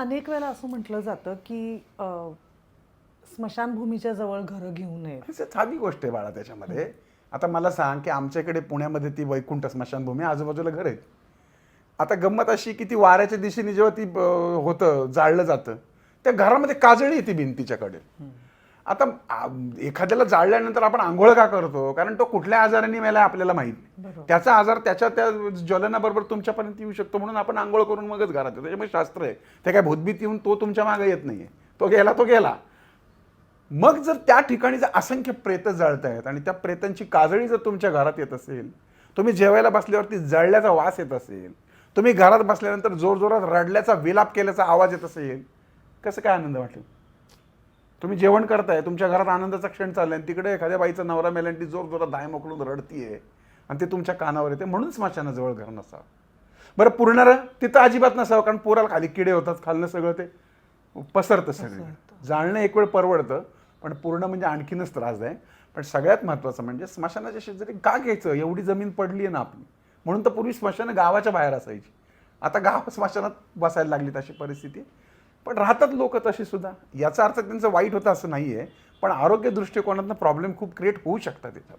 अनेक वेळेला असं म्हटलं जातं की स्मशानभूमीच्या जवळ घरं घेऊ नये. साधी गोष्ट आहे बाळा त्याच्यामध्ये. आता मला सांग की आमच्याकडे पुण्यामध्ये ती वैकुंठ स्मशानभूमी आजूबाजूला घर आहेत. आता गंमत अशी की ती वाऱ्याच्या दिशेने जेव्हा ती होतं जाळलं जातं त्या घरामध्ये काजळी येते भिंतीच्याकडे आता एखाद्याला जाळल्यानंतर आपण आंघोळ का करतो? कारण तो कुठल्या आजाराने मेला आपल्याला माहीत नाही. त्याचा आजार त्याच्या त्या ज्वलनाबरोबर तुमच्यापर्यंत येऊ शकतो म्हणून आपण आंघोळ करून मगच घरात येतो. त्याच्यामुळे शास्त्र आहे. ते काय भूतभीत येऊन तो तुमच्या मागे येत नाहीये. तो गेला तो गेला. मग जर त्या ठिकाणी जर असंख्य प्रेत जळत आहेत आणि त्या प्रेतांची काजळी जर तुमच्या घरात येत असेल तुम्ही जेवायला बसल्यावरती जळल्याचा वास येत असेल तुम्ही घरात बसल्यानंतर जोरजोरात रडल्याचा विलाप केल्याचा आवाज येत असेल कसं काय आनंद वाटेल? तुम्ही जेवण करताय तुमच्या घरात आनंदाचा क्षण चाललाय तिकडे एखाद्या बाईचा नवरा मेला ती जोर जोरात दाय मोकळून रडतीये. आणि ते तुमच्या कानावर येते म्हणून स्मशानाजवळ घर नसावं. बरं पुरणारं तिथं अजिबात नसावं कारण पोराला खाली किडे होतात खालनं सगळं ते पसरतं सगळं जाळणं एक वेळ परवडतं पण पूर्ण म्हणजे आणखीनच त्रास आहे पण सगळ्यात महत्त्वाचं म्हणजे स्मशानाच्या शेजारी का घ्यायचं एवढी जमीन पडली आहे ना आपली. म्हणून तर पूर्वी स्मशानं गावाच्या बाहेर असायची. आता गाव स्मशानात बसायला लागली तशी परिस्थिती. पण राहतात लोक तशी सुद्धा. याचा अर्थ त्यांचं वाईट होतं असं नाही आहे पण आरोग्य दृष्टिकोनातनं प्रॉब्लेम खूप क्रिएट होऊ शकतात त्याच्यात